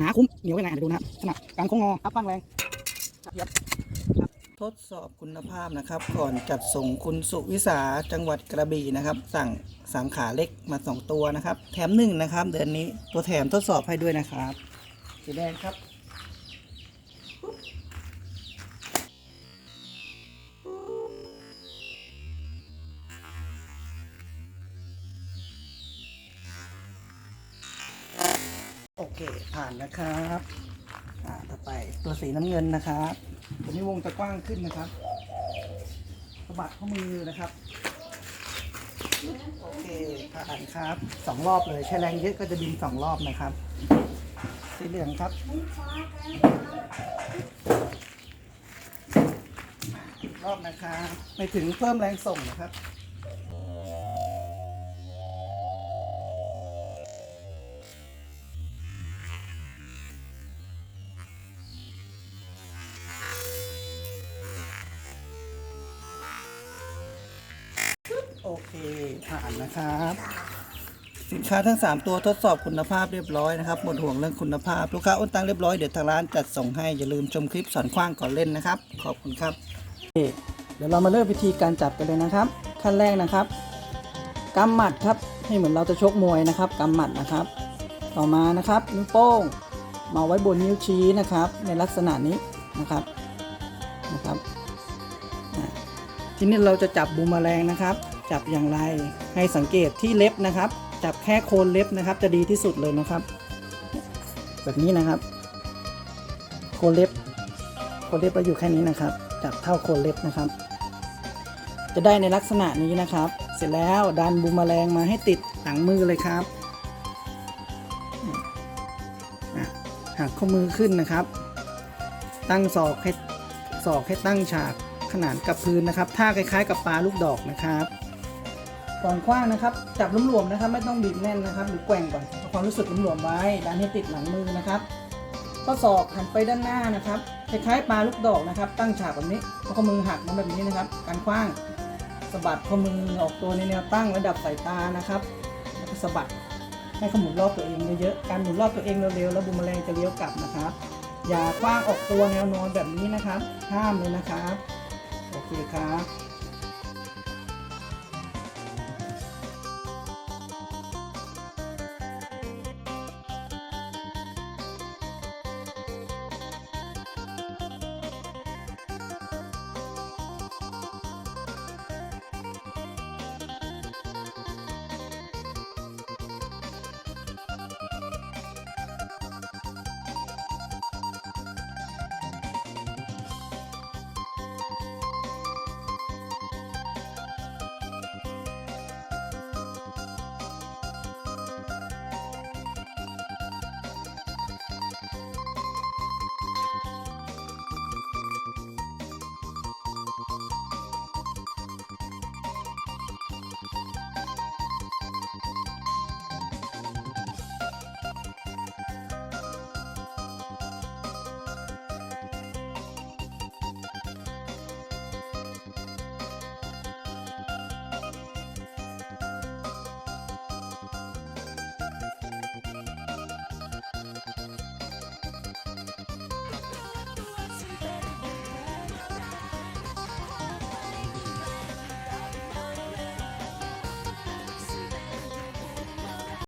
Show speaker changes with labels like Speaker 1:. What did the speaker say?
Speaker 1: หนาคุ้มเหนียวยังไงเดี๋ยวดูนะครับขนาดกลางโค้งงออัพข้างแรงครับ
Speaker 2: ทดสอบคุณภาพนะครับ ก่อนจัดส่งคุณสุวิสาจังหวัดกระบี่นะครับ สั่งสามขาเล็กมา 2 ตัวนะครับ แถมหนึ่งนะครับ เดือนนี้ตัวแถมทดสอบให้ด้วยนะครับสีแดงครับ เคผ่านนะครับอ่าต่อไปตัวสีน้ำเงินนะครับตัวนี้วงจะกว้างขึ้นนะครับสะบัดข้อมือนะครับโอเคผ่านครับสองรอบเลยใช้แรงเยอะก็จะบินสองรอบนะครับ สีเหลืองครับรอบนะครับไม่ถึงเพิ่มแรงส่งนะครับ โอเคผ่านนะครับ สินค้าทั้ง 3 ตัวทดสอบคุณภาพเรียบร้อยนะครับหมดห่วงเรื่องคุณภาพลูกค้าโอนตังเรียบร้อยเดี๋ยวทางร้านจัดส่งให้อย่าลืมชมคลิปสอนคว้างก่อนเล่นนะครับ ขอบคุณครับ
Speaker 1: เดี๋ยวเรามาเริ่มวิธีการจับกันเลยนะครับ ขั้นแรกนะครับกำหมัดครับให้เหมือนเราจะชกมวยนะครับกำหมัดนะครับ ต่อมานะครับนิ้วโป้งมาไว้บนนิ้วชี้นะครับ ในลักษณะนี้นะครับนะครับทีนี้เราจะจับบูมแมลงนะครับ จับอย่างไร ให้สังเกตที่เล็บนะครับ จับแค่โคนเล็บนะครับ จะดีที่สุดเลยนะครับ แบบนี้นะครับ โคนเล็บ โคนเล็บเราอยู่แค่นี้นะครับ จับเท่าโคนเล็บนะครับ จะได้ในลักษณะนี้นะครับ เสร็จแล้วดันบูมแมลงมาให้ติดหลังมือเลยครับหักข้อมือขึ้นนะครับ ตั้งศอกให้ศอกให้ตั้งฉากขนานกับพื้นนะครับ ท่าคล้ายๆกับปลาลูกดอกนะครับ ก่อนคว้างนะครับ จับหลวมๆนะครับ ไม่ต้องบีบแน่นนะครับ หรือแกว่งก่อนเอาความรู้สึกหลวมๆไว้ดันให้ติดหลังมือนะครับข้อศอกหันไปด้านหน้านะครับคล้ายๆปลาลูกดอกนะครับ ตั้งฉากแบบนี้ข้อมือหักมาแบบนี้นะครับ การคว้างสะบัดข้อมือออกตัวในแนวตั้งระดับสายตานะครับแล้วก็สะบัดให้ขมุนรอบตัวเองเยอะๆการหมุนรอบตัวเองเร็วๆแล้วบูมแมลงจะเลี้ยวกลับนะครับ อย่าคว้างออกตัวแนวนอนแบบนี้นะครับ ห้ามเลยนะครับโอเคครับ